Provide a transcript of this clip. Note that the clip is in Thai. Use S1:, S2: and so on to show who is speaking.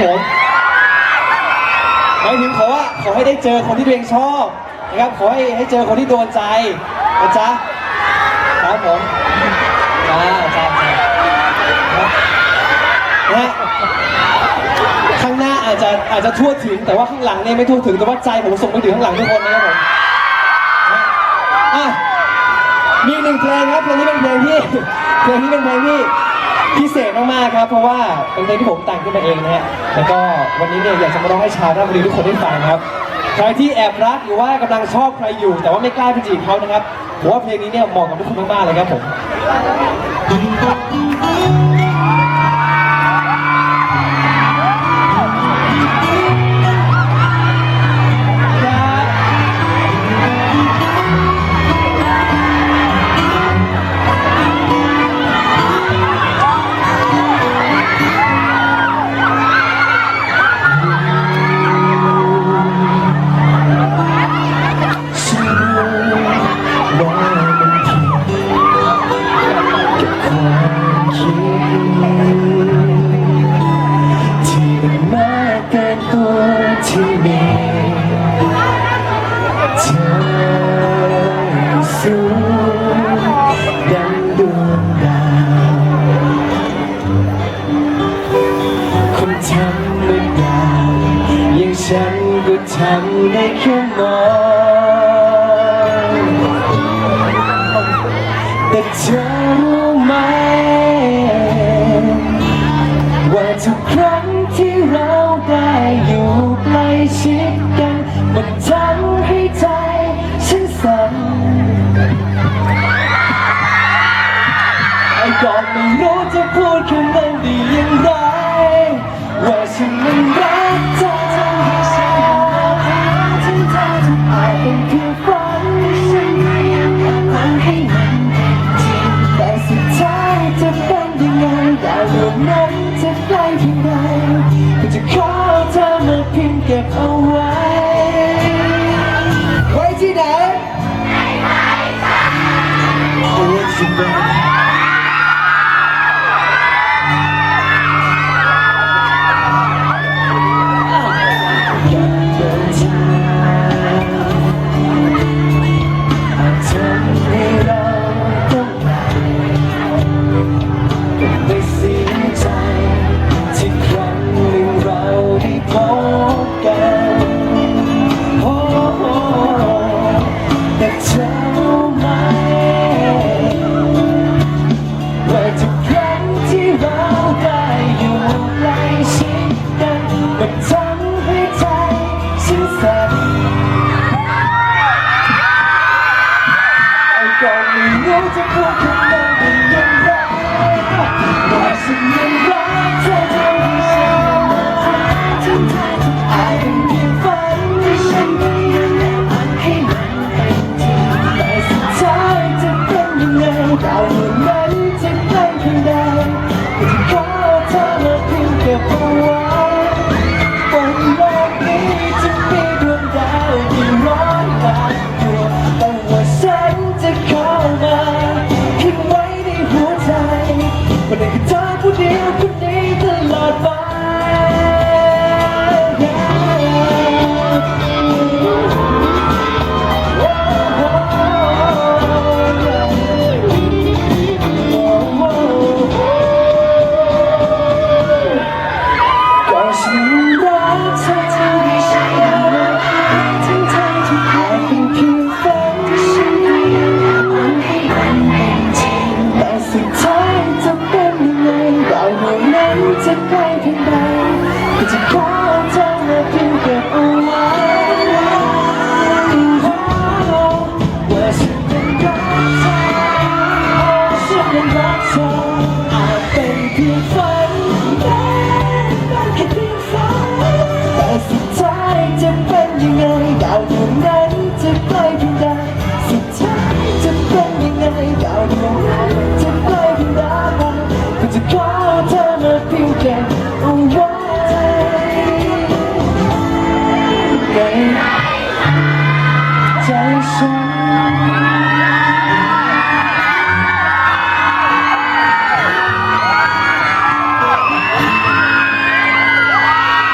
S1: ผมหมายถึงขอว่าขอให้ได้เจอคนที่ตัวเองชอบนะครับขอให้ให้เจอคนที่โดนใจนะจ๊ะครับผมจ้าจ้าจ้าครับนะฮะข้างหน้าอาจจะอาจจะทั่วถึงแต่ว่าข้างหลังเนี่ยไม่ทั่วถึงแต่ว่าใจผมส่งไปถึงข้างหลังทุกคนนะครับผมอะมีหนึ่งเพลงครับเพลงนี้เป็นเพลงที่เพลงนี้เป็นเพลงที่ พิเศษมากๆครับ เพราะว่าเป็นเพลงที่ผมแต่งขึ้นมาเองนะฮะแล้วก็วันนี้เนี่ยอยากจะมาร้องให้ชาวราชบุรีทุกคนได้ฟังครับใครที่แอบรักหรือว่ากำลังชอบใครอยู่ แต่ว่าไม่กล้าไปจีบเขานะครับผมว่าเพลงนี้เนี่ยเหมาะกับทุกคนมากๆเลยครับผม ที่มีเธอสูงดังดวงดาวคนธรรมดาอย่างฉันก็ทำได้แค่มองแต่เธอรู้ไหมว่าทุกครั้ง ชิดกันมันทำให้ใจฉันสั่นไอ้ก็ไม่รู้จะพูดคำนั้นได้อย่างไร Washington. 你这不可能的拥抱，把信任拿出来。 คือฝัฝันแค่เพียงฝันแต่สุดท้ายจะเป็นยังไงดาวดวงนั้นจะไกลเพียงใดสุดท้ายจะเป็นยังไงดาวดวงนั้นจะไกลเพียงใดก็จะขอเธอมาเพียงแค่เอาไว้